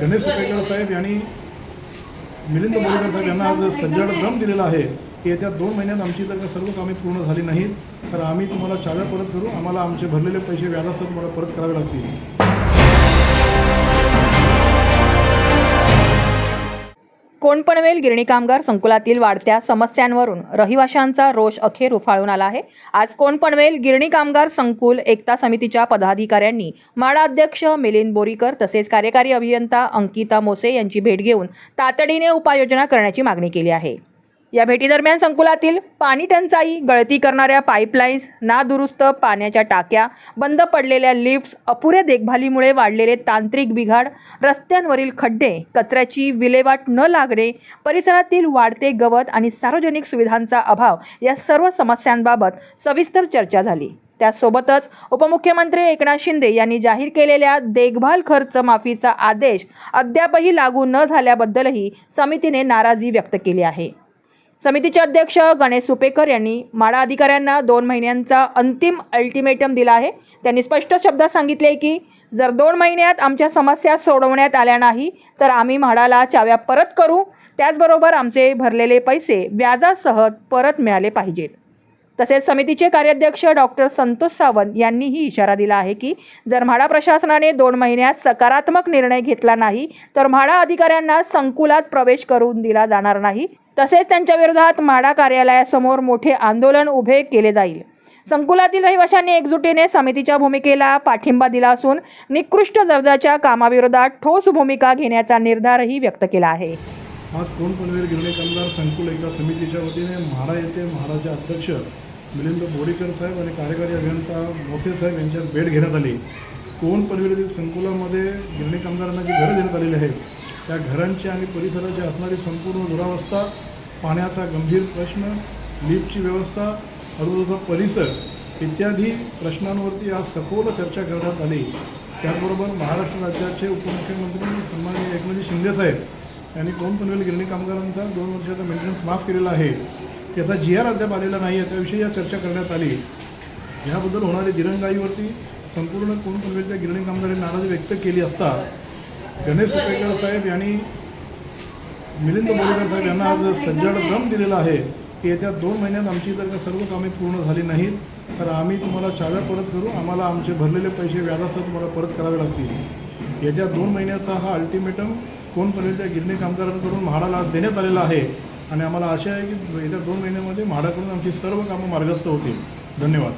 Ganesh picker साहेब यांनी मिलिंद बोरेकर साहेब यांना आज सज्जड क्रम दिलेला आहे की येत्या दोन महिन्यात आमची जर का सर्व कामे पूर्ण झाली नाहीत. तर आम्ही तुम्हाला चाव्या परत करू. आम्हाला आमचे भरलेले पैसे व्याजासह तुम्हाला परत करावे लागतील. कोणपणवेल गिरणी कामगार संकुलातील वाढत्या समस्यांवरून रहिवाशांचा रोष अखेर उफाळून आला आहे. आज कोणपणवेल गिरणी कामगार संकुल एकता समितीच्या पदाधिकाऱ्यांनी माडाध्यक्ष मिलिंद बोरीकर तसेच कार्यकारी अभियंता अंकिता मोसे यांची भेट घेऊन तातडीने उपाययोजना करण्याची मागणी केली आहे. या भेटीदरम्यान संकुलातील पाणी टंचाई गळती करणाऱ्या पाईपलाईन्स नादुरुस्त पाण्याच्या टाक्या बंद पडलेल्या लिफ्ट्स अपुऱ्या देखभालीमुळे वाढलेले तांत्रिक बिघाड रस्त्यांवरील खड्डे कचऱ्याची विल्हेवाट न लागणे परिसरातील वाढते गवत आणि सार्वजनिक सुविधांचा अभाव या सर्व समस्यांबाबत सविस्तर चर्चा झाली. त्यासोबतच उपमुख्यमंत्री एकनाथ शिंदे यांनी जाहीर केलेल्या देखभाल खर्च माफीचा आदेश अद्यापही लागू न झाल्याबद्दलही समितीने नाराजी व्यक्त केली आहे. समितीचे अध्यक्ष गणेश सुपेकर यांनी माडा अधिकाऱ्यांना दोन महिन्यांचा अंतिम अल्टिमेटम दिला आहे. त्यांनी स्पष्ट शब्दात सांगितले की जर दोन महिन्यात आमच्या समस्या सोडवण्यात आल्या नाही तर आम्ही म्हाडाला चाव्या परत करू. त्याचबरोबर आमचे भरलेले पैसे व्याजासह परत मिळाले पाहिजेत. तसेच समितीचे कार्याध्यक्ष डॉक्टर संतोष सावंत यांनीही इशारा दिला आहे की जर म्हाडा प्रशासनाने दोन महिन्यात सकारात्मक निर्णय घेतला नाही तर म्हाडा अधिकाऱ्यांना संकुलात प्रवेश करून दिला जाणार नाही. तसेच त्यांच्या विरोधात माडा कार्यालयासमोर मोठे आंदोलन उभे केले जाईल. संकुलातील रहिवाशांनी एकजुटीने समितीच्या भूमिकेला पाठिंबा दिला असून निकृष्ट दर्जाच्या कामाविरोधात ठोस भूमिका घेण्याचा निर्धारही व्यक्त केला आहे. आज कोण पनवेल गिरणी कामगार संकुल एकता समितीच्या वतीने म्हाडा येथे म्हाडाचे अध्यक्ष मिलिंद बोरीकर साहेब आणि कार्यकारी अभियंता मोसे साहेब यांच्यात भेट घेण्यात आली. कोण पनवेल संकुलामध्ये गिरणे कामगारांना जी घरं देण्यात आलेली आहेत त्या घरांची आणि परिसराची असणारी संपूर्ण दुरावस्था पाण्याचा गंभीर प्रश्न लिफ्टची व्यवस्था हळूहळूचा परिसर इत्यादी प्रश्नांवरती आज सखोल चर्चा करण्यात आली. त्याचबरोबर महाराष्ट्र राज्याचे उपमुख्यमंत्री सन्माननीय एकनाथजी शिंदेसाहेब यांनी कोण पनवेल गिरणी कामगारांचा दोन वर्षाचा मेंटेनन्स माफ केलेला आहे. त्याचा जी आर अद्याप आलेला नाही आहे त्याविषयी या चर्चा करण्यात आली. याबद्दल होणारी दिरंगाईवरती संपूर्ण कोण पनवेलच्या गिरणी कामगारांनी नाराजी व्यक्त केली असता. गणेश साहेब यांनी मिलिंद बोरेकर साहेब यांना आज सज्जड ड्रम दिलेला आहे की येत्या दोन महिन्यात आमची जर का सर्व कामे पूर्ण झाली नाहीत तर आम्ही तुम्हाला चाव्या परत करू आम्हाला आमचे भरलेले पैसे व्याजासह तुम्हाला परत करावे लागतील. येत्या दोन महिन्याचा हा अल्टिमेटम कोण पनवेलच्या गिरणी कामगारांकडून म्हाडाला आज देण्यात आलेला आहे. आणि आम्हाला आशा आहे की येत्या दोन महिन्यामध्ये म्हाडाकडून आमची सर्व कामं मार्गस्थ होतील. धन्यवाद.